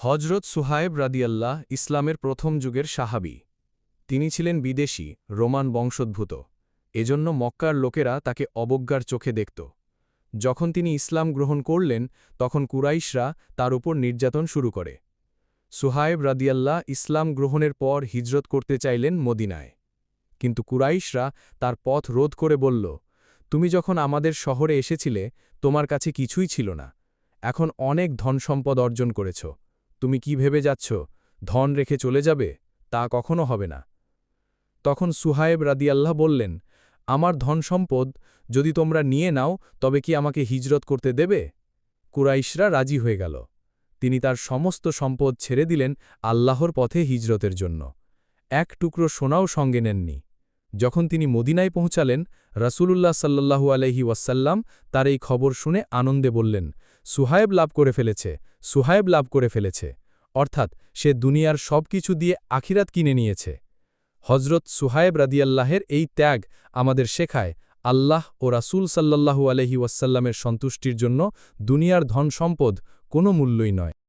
হজরত সুহায়েব রাদিয়াল্লাহ ইসলামের প্রথম যুগের সাহাবি। তিনি ছিলেন বিদেশি, রোমান বংশোদ্ভূত। এজন্য মক্কার লোকেরা তাকে অবজ্ঞার চোখে দেখত। যখন তিনি ইসলাম গ্রহণ করলেন, তখন কুরাইশরা তার উপর নির্যাতন শুরু করে। সুহায়েব রাদিয়াল্লাহ ইসলাম গ্রহণের পর হিজরত করতে চাইলেন মদিনায়। কিন্তু কুরাইশরা তার পথ রোধ করে বলল, তুমি যখন আমাদের শহরে এসেছিলে, তোমার কাছে কিছুই ছিল না। এখন অনেক ধনসম্পদ অর্জন করেছ। তুমি কি ভেবে যাচ্ছ, ধন রেখে চলে যাবে? তা কখনো হবে না। তখন সুহায়েব রাদিয়াল্লাহ বললেন, আমার ধনসম্পদ যদি তোমরা নিয়ে নাও, তবে কি আমাকে হিজরত করতে দেবে? কুরাইশরা রাজি হয়ে গেল। তিনি তার সমস্ত সম্পদ ছেড়ে দিলেন আল্লাহর পথে হিজরতের জন্য। এক টুকরো সোনাও সঙ্গে নেননি। যখন তিনি মদিনায় পৌঁছালেন, রাসূলুল্লাহ সাল্লাল্লাহু আলহি ওয়াসাল্লাম তার এই খবর শুনে আনন্দে বললেন, সুহায়েব লাভ করে ফেলেছে। সুহায়েব লাভ করে ফেলেছে, অর্থাৎ সে দুনিয়ার সব কিছু দিয়ে আখিরাত কিনে নিয়েছে। হজরত সুহায়েব রাদিয়াল্লাহের এই ত্যাগ আমাদের শেখায় আল্লাহ ও রাসুল সাল্লাহু আলহি ওয়াসাল্লামের সন্তুষ্টির জন্য দুনিয়ার ধন সম্পদ কোনো মূল্যই নয়।